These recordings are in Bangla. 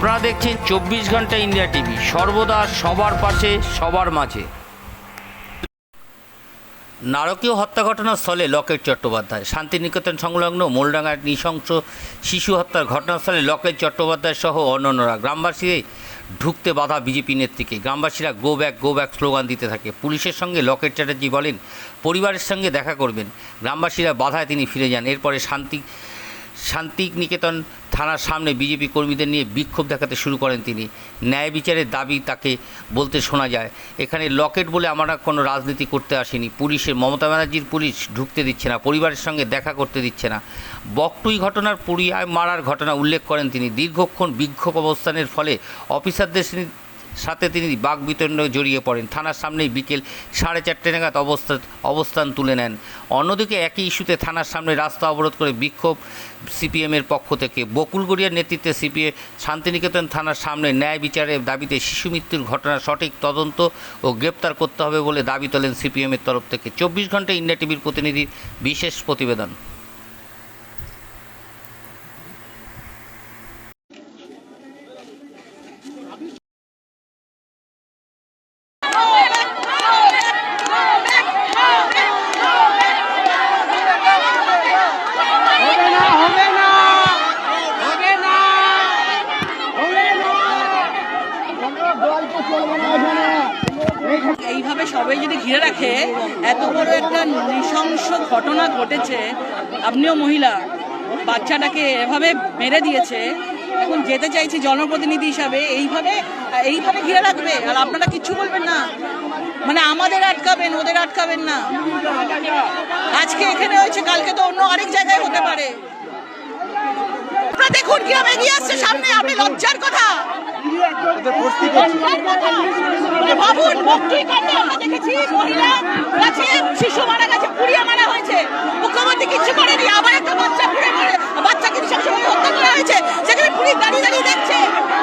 আপনারা দেখছেন চব্বিশ ঘণ্টা ইন্ডিয়া টিভি। সর্বদা সবার পাশে, সবার মাঝে। নারকীয় হত্যা ঘটনার স্থলে লকেট চট্টোপাধ্যায়। শান্তিনিকেতন সংলগ্ন মোলডাঙ্গার নৃশংস শিশু হত্যার ঘটনাস্থলে লকেট চট্টোপাধ্যায় সহ অন্যান্যরা গ্রামবাসী ঢুকতে বাধা বিজেপি নেত্রীকে। গ্রামবাসীরা go back go back slogan দিতে থাকে। পুলিশের সঙ্গে লকেট চ্যাটার্জি বলেন, পরিবারের সঙ্গে দেখা করবেন। গ্রামবাসীরা বাধায় তিনি ফিরে যান। এরপরে শান্তি, শান্তিনিকেতন থানার সামনে বিজেপি কর্মীদের নিয়ে বিক্ষোভ দেখাতে শুরু করেন তিনি। ন্যায় বিচারের দাবি তাকে বলতে শোনা যায়। এখানে লকেট বলে আমরা কোনো রাজনীতি করতে আসিনি। পুলিশের, মমতা ব্যানার্জির পুলিশ ঢুকতে দিচ্ছে না, পরিবারের সঙ্গে দেখা করতে দিচ্ছে না। বকটুই ঘটনার পুড়িয়ায় মারার ঘটনা উল্লেখ করেন তিনি। দীর্ঘক্ষণ বিক্ষোভ অবস্থানের ফলে অফিসারদের সাথে তিনি বাঘ বিতণ্ডে জড়িয়ে পড়েন। থানার সামনেই বিকেল সাড়ে চারটে নাগাদ অবস্থা, অবস্থান তুলে নেন। অন্যদিকে একই ইস্যুতে থানার সামনে রাস্তা অবরোধ করে বিক্ষোভ সিপিএমের পক্ষ থেকে। বকুল গড়িয়ার নেতৃত্বে সিপিএ শান্তিনিকেতন থানার সামনে ন্যায় বিচারের দাবিতে শিশু মৃত্যুর ঘটনার সঠিক তদন্ত ও গ্রেপ্তার করতে হবে বলে দাবি তোলেন সিপিএমের তরফ থেকে। চব্বিশ ঘণ্টা ইন্ডিয়া টিভির প্রতিনিধির বিশেষ প্রতিবেদন হবে না হবে না হবে না হবে না কোনো গল্প চলবে না এখানে এইভাবে সবাই যদি ঘিরে রাখে এত বড় একটা নৃশংস ঘটনা ঘটেছে আপনিও মহিলা বাচ্চাটাকে এভাবে মেরে দিয়েছে এখন যেতে চাইছি জনপ্রতিনিধি হিসাবে এইভাবে এইভাবে ঘিরে রাখবে? আর আপনারা কিচ্ছু বলবেন না। মানে আমাদের আটকাবেন ওদের আটকাবেন না। আজকে এখানে হয়েছে কালকে তো অন্য আরেক জায়গায় হতে পারে। দেখুন কীভাবে এগিয়ে আসছে সামনে আপনি লজ্জার কথা। কাণ্ডে আমরা দেখেছি মহিলা শিশু মারা গেছে পুড়িয়ে মারা হয়েছে মুখ্যমন্ত্রী কিচ্ছু করেনি আবার একটা বাচ্চা পুড়ে মারে বাচ্চাকে নৃশংসভাবে হত্যা করা হয়েছে সেখানে পুলিশ দাঁড়িয়ে দাঁড়িয়ে দেখছে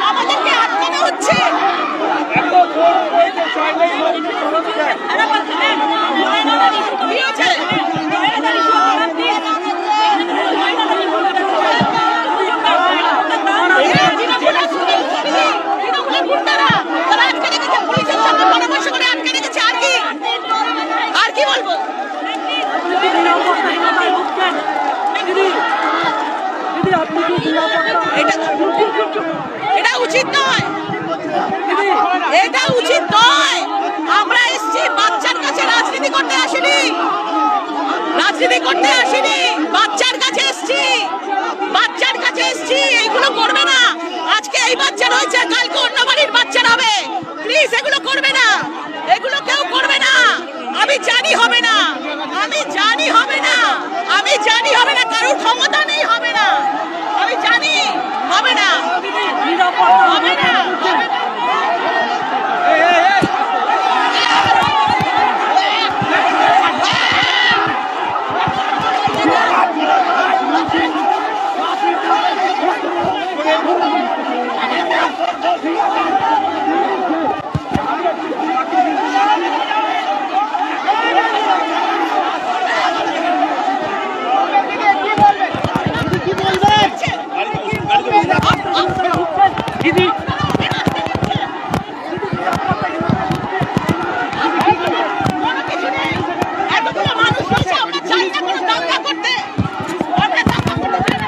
আমাদেরকে আটকানো হচ্ছে আরে বলছিলেন, ময়নার issue তো কি হয়েছে? ময়নার issue আপনারা please, ময়নার issue এরা তৃণমূলের শুধু শুধু তৃণমূলের গুন্ডারা, তারা আটকে রেখেছে, পুলিশের সঙ্গে পরামর্শ করে আটকে রেখেছে, আর কি? আর কি বলব এটা এটা উচিত নয় এটা উচিত নয়। আমরা এসেছি বাচ্চার কাছে রাজনীতি করতে আসিনি। রাজনীতি করতে আসিনি। বাচ্চার কাছে এসেছি। বাচ্চার কাছে এসেছি। এইগুলো করবে না। আজকে এই বাচ্চা রয়েছে, কালকে অন্য বাড়ির বাচ্চার হবে। প্লিজ, এগুলো করবে না। এগুলো কেউ করবে না। আমি জানি হবে না। আমি জানি হবে না। আমি জানি হবে না। কারোর ক্ষমতা নেই হবে না আমি জানি হবে না হবে না হবে না কোনো কিছু নেই। এতগুলো মানুষ রয়েছে, আমরা চাই না কোনো দাঙ্গা করতে। আমরা দাঙ্গা করতে চাই না।